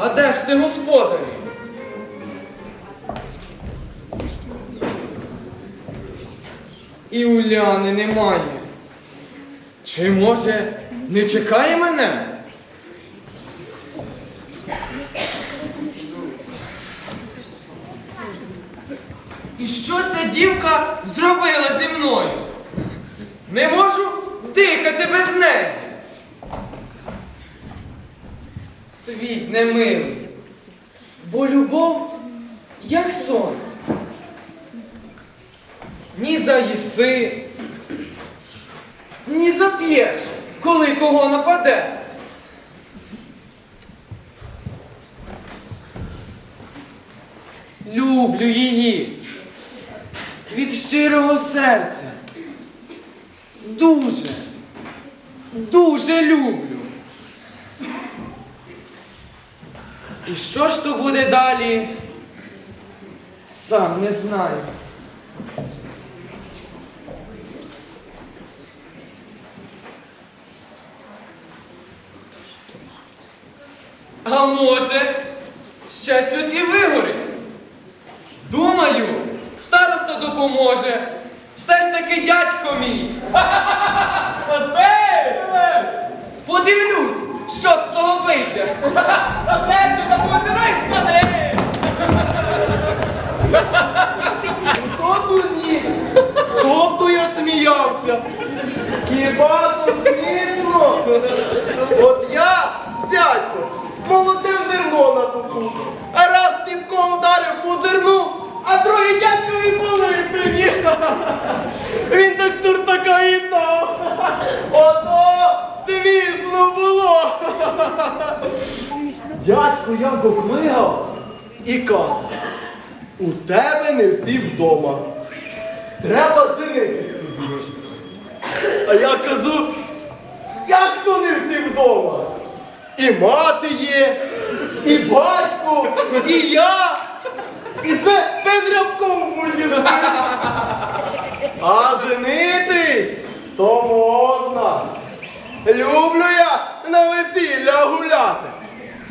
А де ж ти господарі? І Уляни немає. Чи може не чекає мене? І що ця дівка зробила зі мною? Не можу дихати без неї. Світ не милий, бо любов як сон. Ні заїси, ні зап'єш, коли кого нападе. Люблю її від щирого серця. Дуже, дуже люблю. І що ж то буде далі? Сам не знаю. А може, ще щось і вигорить? Думаю, староста допоможе. Все ж таки дядько мій. Подивлюсь, що з того вийде. Знаєте, та подивись штани! Тобто ні? Тобто я сміявся. Хіба то смішно? От я, дядько, молодив зерно на току. Дядько як оклигав і казав. У тебе не всі вдома. Треба дивитись тобі. А я кажу, як то не всі вдома? І мати є, і батько, і я, і це Петрябков мені А женитись то можна. Люблю я на весілля гуляти.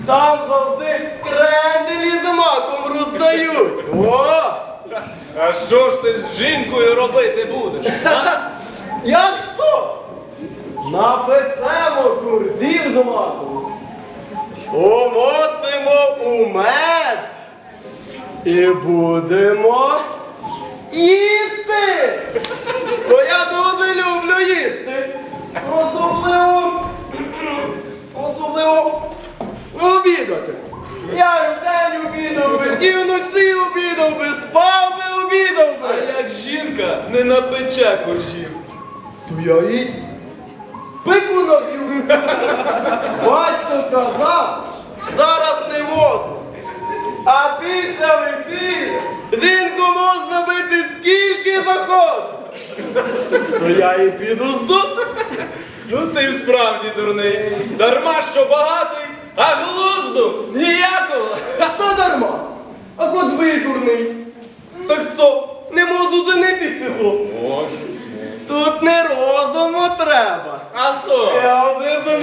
Там завжди кренделі з маком роздають. О! А що ж ти з жінкою робити будеш? Як то? Напечемо курдів з маком. Умотимо у мед. І будемо їсти. Бо я дуже люблю їсти. Особливо, особливо обідати. Я й вдень обідав би, і вночі обідав би, спав би, обідав би. А як жінка не напече коржів? То я їдь. Пику наб'ю. Батько казав, зараз не можна. А після весілля жінку можна бити скільки захоче. То я і піду зду. Ну ти справді дурний. Дарма що багатий, а глузду ніякого. То дарма. А от ви дурний. Так що, не можу женитись цього. Може. Тут не розуму треба. А то? Я вже знаю.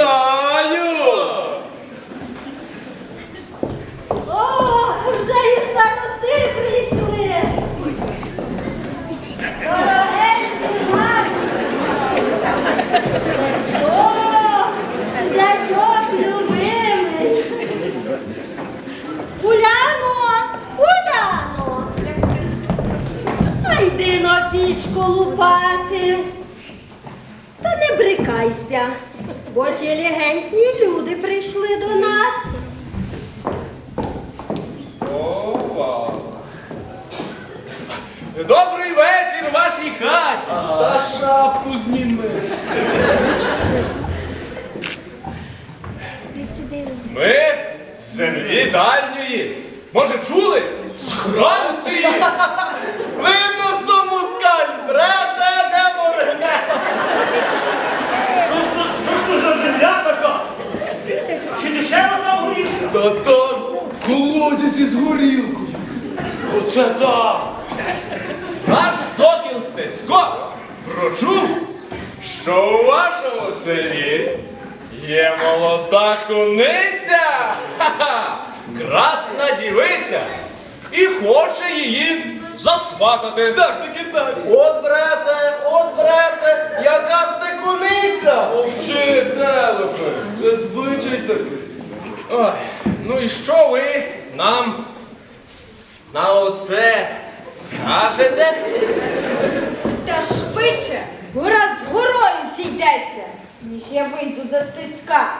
Пічку лупати. Та не брикайся, бо інтелігентні люди прийшли до нас. Ова. Добрий вечір в вашій хаті. Та шапку зніми. Ми з землі дальньої. Може, чули? З Франції. Видно, що мускаль, брате, не моргне. Що ж то- що ж то за земля така? Чи дешева там горішка? Та там колодязь із горілкою. Оце так! Наш сокіл Стецько прочув, що у вашому селі є молода куниця. Ха-ха! красна дівиця і хоче її засватати. Так, таки так. От брате, от брате, яка ти куниця. Мовчи, телепи. Це звичай такий. Ой, ну і що ви нам на оце скажете? Та швидше гора з горою зійдеться, ніж я вийду за стецька.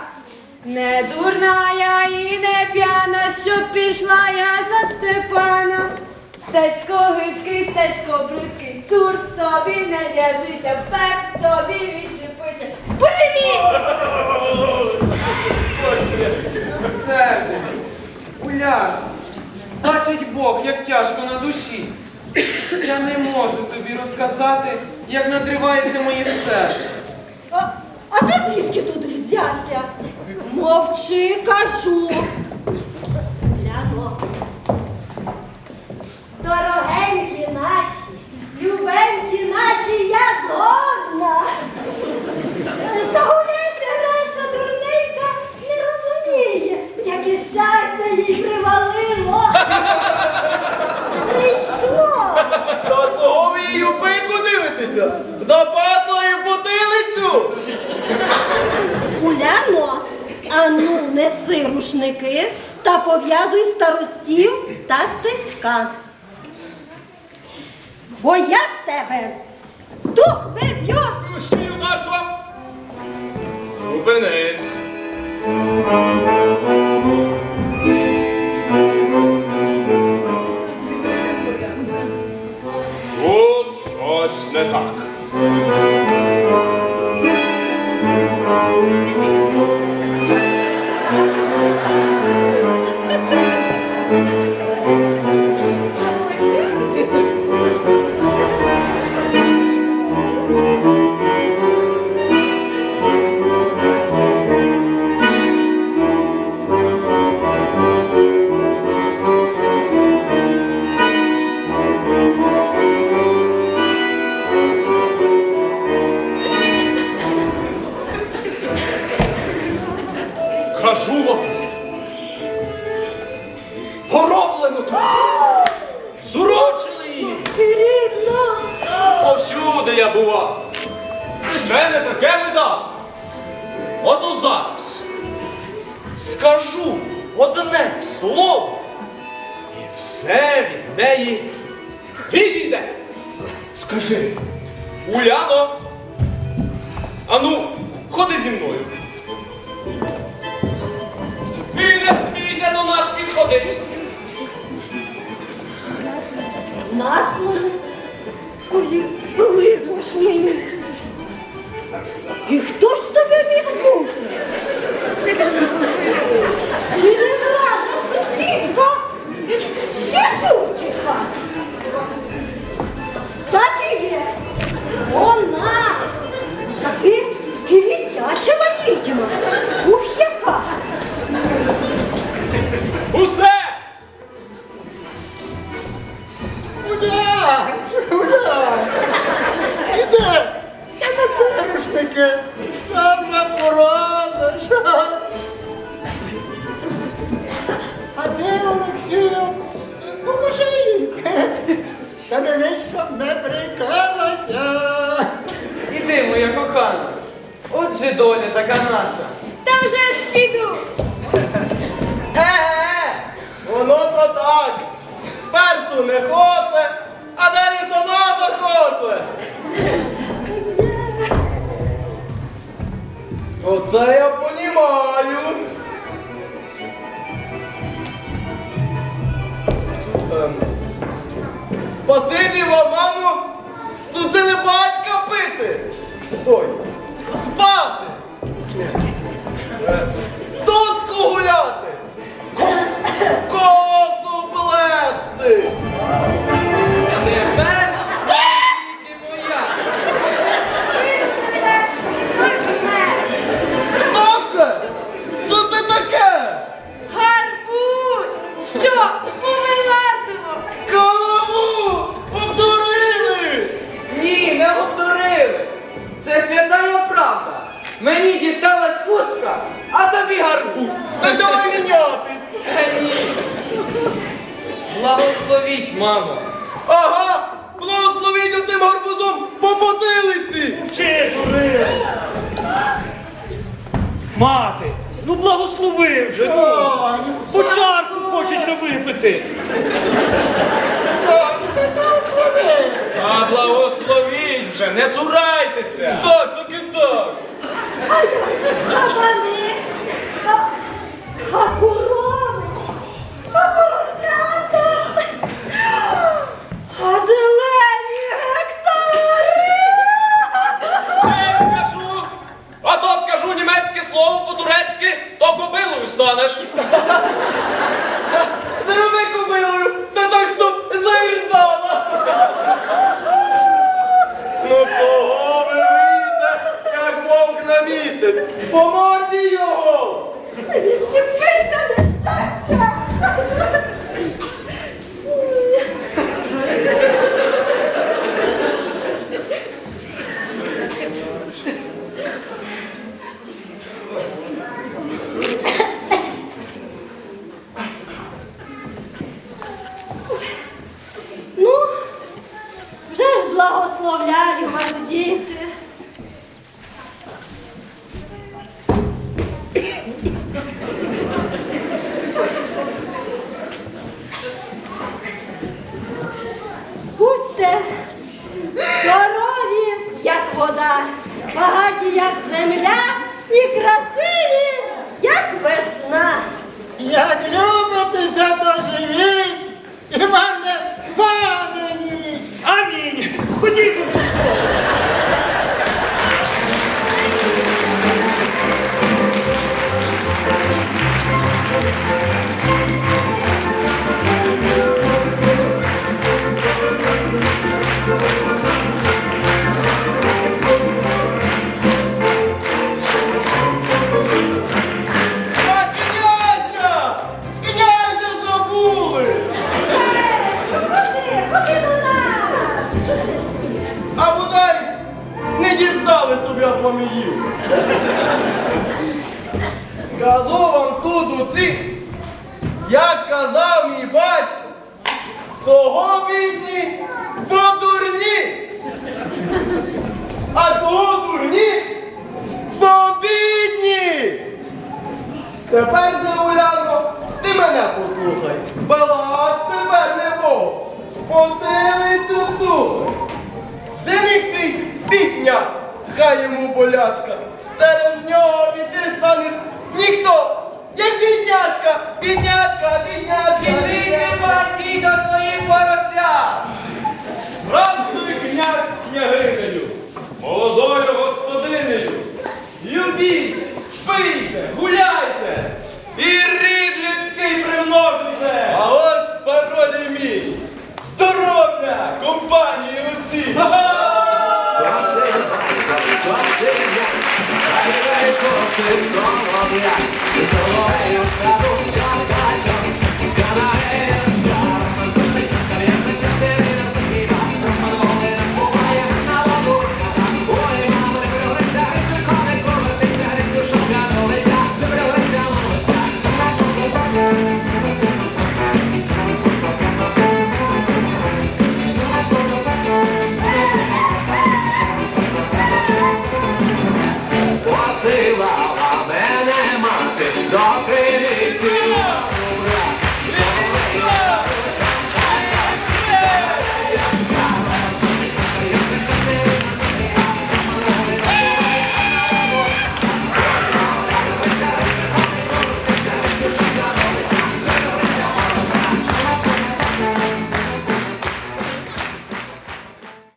Не дурна я і не п'яна, щоб пішла я за Степана. Стецько гидкий, стецько брудкий, цур, тобі не в'яжися, пек, тобі відчепися. Привіт! Серце, бачить Бог, як тяжко на душі. Я не можу тобі розказати, як надривається моє серце. А, а ти звідки тут взявся? Мовчи, кажу. Запатлою потилицю. Уляно, ану, неси рушники та пов'язуй старостів та стецька. Бо я з тебе дух виб'ю. Стій, ударко! Зупинись! Щось не так. Кажу вам. Пороблено тут. Зурочили її. Рідно. Повсюди я бував. Ще не таке видав. Ото зараз скажу одне слово, і все від неї відійде. Скажи. Уляно, ану, ходи зі мною. До нас підходити. Наслано. Ой, ж мені. І хто ж тебе міг бути? Чи не вража сусідка? Свісучиха? Дивись, щоб не прикалася! Іди, моя кохана. Отже доля така наша. Та вже ж піду! Е-е! Воно то так! Спершу не хоче, а далі то надо хоче! Оце я понімаю! Ем, Спасибі вам, мамо, студили батька пити! Стой! Мати, ну благослови вже, ну. Бо чарку хочеться випити. А благословіть вже, не цурайтеся. Так, так і так. А як же ж кабани? А, а корови? А Amazonas. Як казав мій батько, того бідні, бо дурні. А того дурні, бо бідні. Тепер, Уляно, ти мене послухай. Палац тепер не Бог. Подивись тут. Великий бідня, хай йому болятка. Через нього і ти станеш ніхто. Як біднятка, біднятка, ти, батій, до своїх поросят. Здравствуй, князь княгинею, молодою господинею. Любіть, спийте, гуляйте і рід людський примножуйте. А ось пароль мій. Здоров'я, компанії усі. Солов'я, і соловей у себе